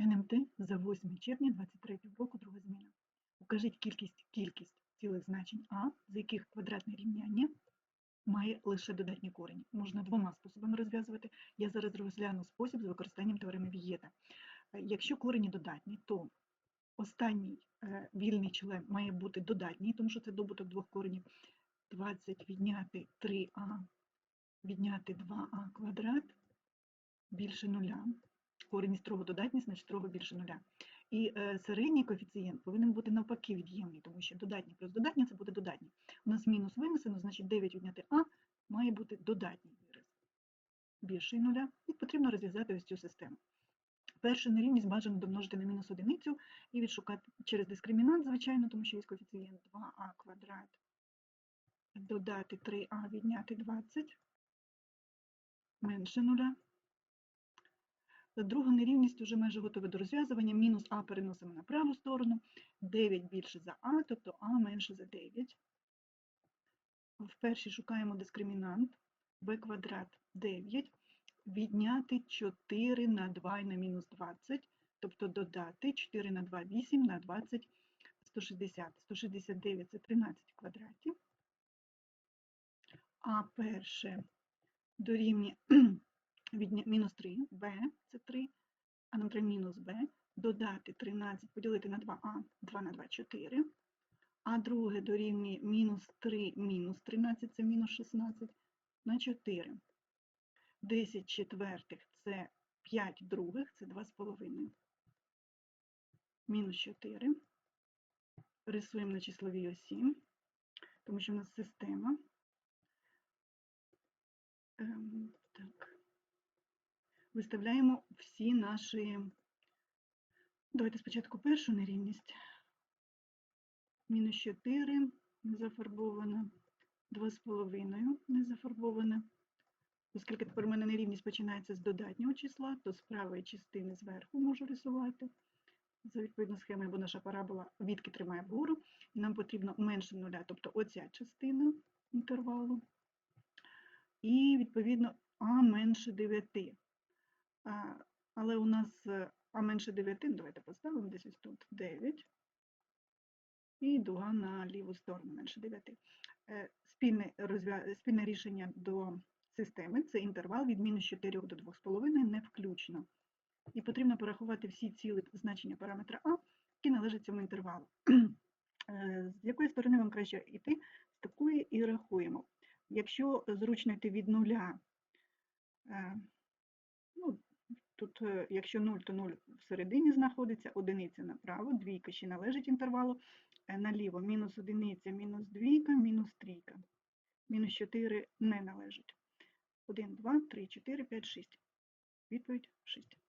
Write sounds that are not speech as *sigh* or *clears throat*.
НМТ за 8 червня 23 року, друга зміна. Укажіть кількість, кількість цілих значень А, з яких квадратне рівняння має лише додатні корені. Можна двома способами розв'язувати. Я зараз розгляну спосіб з використанням теореми Вієта. Е, Якщо корені додатні, то останній е, вільний член має бути додатній, тому що це добуток двох коренів. 20 відняти 3а, відняти 2а квадрат більше нуля. Корені строго додатні, значить строго більше нуля. І е, середній коефіцієнт повинен бути навпаки від'ємний, тому що додатні плюс додатні це буде додатні. У нас мінус винесено, значить 9 відняти а має бути додатній вираз. Більший нуля. І потрібно розв'язати ось цю систему. Першу нерівність бажано домножити на мінус одиницю і відшукати через дискримінант, звичайно, тому що є коефіцієнт 2а квадрат додати 3а відняти 20 менше нуля. Друга нерівність вже майже готова до розв'язування. Мінус а переносимо на праву сторону, 9 більше за а, тобто а менше за 9. В першій шукаємо дискримінант b квадрат 9, відняти 4 на 2 і на мінус 20, тобто додати 4 на 2 – 8, на 20 – 160. 169 – це 13 квадратів. А перше дорівнює від мінус 3, b це 3, а нам треба мінус b, додати 13, поділити на 2а, 2 на 2 – 4, а друге дорівнює мінус 3, мінус 13, це мінус 16, на 4. 10 четвертих – це 5 других, це 2,5. Мінус 4. Рисуємо на числовій осі, тому що в нас система. Ем, так. Виставляємо всі наші. Давайте спочатку першу нерівність. Мінус 4 не зафарбована, 2,5 не зафарбована. Оскільки тепер у мене нерівність починається з додатнього числа, то з правої частини зверху можу рисувати. За відповідно схемою, бо наша парабола відки тримає вгору, і нам потрібно менше нуля, тобто оця частина інтервалу. І, відповідно, А менше 9. А, але у нас е, А менше 9, ну, давайте поставимо десь ось тут 9. І дуга на ліву сторону менше 9. Е, Спільне, розв'я... Спільне рішення до системи це інтервал від мінус 4 до 2,5 не включно. І потрібно порахувати всі ціли значення параметра А, які належать цьому інтервалу. *clears throat* Е, З якої сторони вам краще йти, з такої і рахуємо. Якщо зручно йти від нуля, тут, е, якщо 0, то 0 всередині знаходиться, одиниця направо, двійка ще належить інтервалу, е, наліво мінус одиниця, мінус двійка, мінус трійка. Мінус 4 не належить. 1, 2, 3, 4, 5, 6. Відповідь 6.